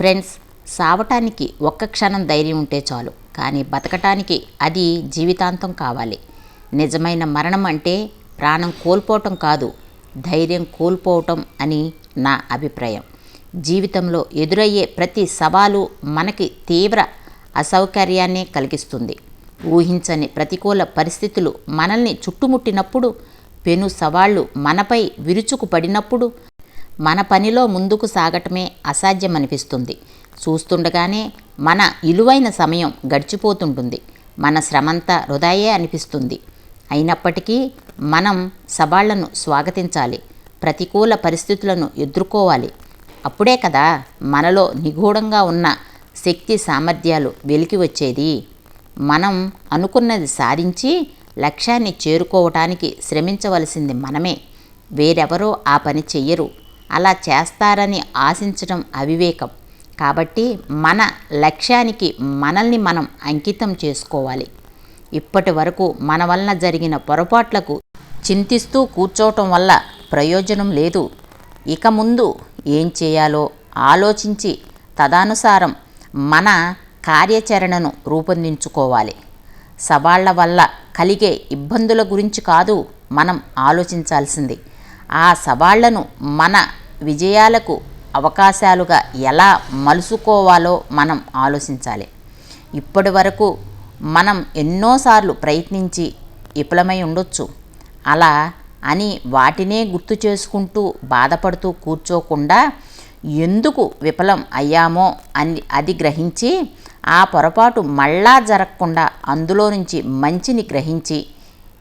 Friends సావటానికి ఒక్క క్షణం ధైర్యం ఉంటే చాలు. కానీ బతకటానికి అది జీవితాంతం కావాలి. నిజమైన మరణం అంటే ప్రాణం కోల్పోవటం కాదు ధైర్యం కోల్పోవటం అని నా అభిప్రాయం. జీవితంలో ఎదురయ్యే ప్రతి సవాలు మనకి తీవ్ర అసౌకర్యాన్ని కలిగిస్తుంది. ఊహించని ప్రతికూల పరిస్థితులు మనల్ని చుట్టుముట్టినప్పుడు పెను సవాళ్ళు మనపై విరుచుకుపడినప్పుడు మన పనిలో ముందుకు సాగటమే అసాధ్యమనిపిస్తుంది. చూస్తుండగానే మన ఇలువైన సమయం గడిచిపోతుంటుంది. మన శ్రమంతా వృధాయే అనిపిస్తుంది. అయినప్పటికీ మనం సవాళ్ళను స్వాగతించాలి. ప్రతికూల పరిస్థితులను ఎదుర్కోవాలి. అప్పుడే కదా మనలో నిగూఢంగా ఉన్న శక్తి సామర్థ్యాలు వెలికి వచ్చేది. మనం అనుకున్నది సాధించి లక్ష్యాన్ని చేరుకోవటానికి శ్రమించవలసింది మనమే. వేరెవరో ఆ పని చెయ్యరు. అలా చేస్తారని ఆశించడం అవివేకం. కాబట్టి మన లక్ష్యానికి మనల్ని మనం అంకితం చేసుకోవాలి. ఇప్పటి వరకు మన వలన జరిగిన పొరపాట్లకు చింతిస్తూ కూర్చోవటం వల్ల ప్రయోజనం లేదు. ఇక ముందు ఏం చేయాలో ఆలోచించి తదనుసారం మన కార్యాచరణను రూపొందించుకోవాలి. సవాళ్ళ వల్ల కలిగే ఇబ్బందుల గురించి కాదు మనం ఆలోచించాల్సింది. ఆ సవాళ్ళను మన విజయాలకు అవకాశాలుగా ఎలా మలుసుకోవాలో మనం ఆలోచించాలి. ఇప్పటి వరకు మనం ఎన్నోసార్లు ప్రయత్నించి విఫలమై ఉండొచ్చు. అలా అని వాటినే గుర్తు చేసుకుంటూ బాధపడుతూ కూర్చోకుండా ఎందుకు విఫలం అయ్యామో అని అది గ్రహించి ఆ పొరపాటు మళ్ళా జరగకుండా అందులో నుంచి మంచిని గ్రహించి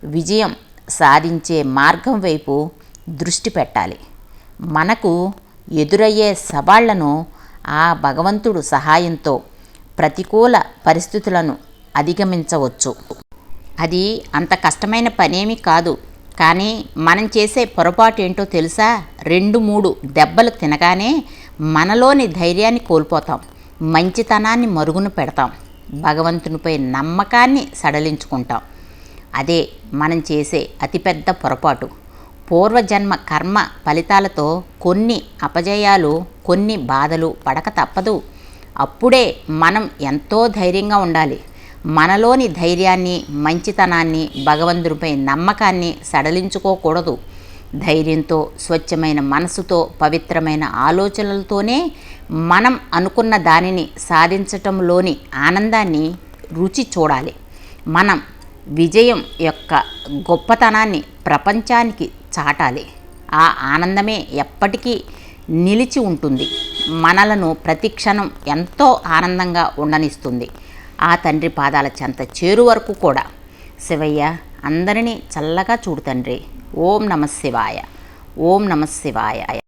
విజయం సాధించే మార్గం వైపు దృష్టి పెట్టాలి. మనకు ఎదురయ్యే సవాళ్ళను ఆ భగవంతుడు సహాయంతో ప్రతికూల పరిస్థితులను అధిగమించవచ్చు. అది అంత కష్టమైన పనేమీ కాదు. కానీ మనం చేసే పొరపాటు ఏంటో తెలుసా? రెండు మూడు దెబ్బలు తినగానే మనలోని ధైర్యాన్ని కోల్పోతాం. మంచితనాన్ని మరుగున పెడతాం. భగవంతునిపై నమ్మకాన్ని సడలించుకుంటాం. అదే మనం చేసే అతిపెద్ద పొరపాటు. పూర్వజన్మ కర్మ ఫలితాలతో కొన్ని అపజయాలు కొన్ని బాధలు పడక తప్పదు. అప్పుడే మనం ఎంతో ధైర్యంగా ఉండాలి. మనలోని ధైర్యాన్ని మంచితనాన్ని భగవంతుడిపై నమ్మకాన్ని సడలించుకోకూడదు. ధైర్యంతో స్వచ్ఛమైన మనసుతో పవిత్రమైన ఆలోచనలతోనే మనం అనుకున్న దానిని సాధించటంలోని ఆనందాన్ని రుచి చూడాలి. మనం విజయం యొక్క గొప్పతనాన్ని ప్రపంచానికి చాటాలి. ఆ ఆనందమే ఎప్పటికీ నిలిచి ఉంటుంది. మనలను ప్రతి క్షణం ఎంతో ఆనందంగా ఉండనిస్తుంది. ఆ తండ్రి పాదాల చెంత చేరు వరకు కూడా. శివయ్య అందరినీ చల్లగా చూడు తండ్రి. ఓం నమ శివాయ. ఓం నమ శివాయ.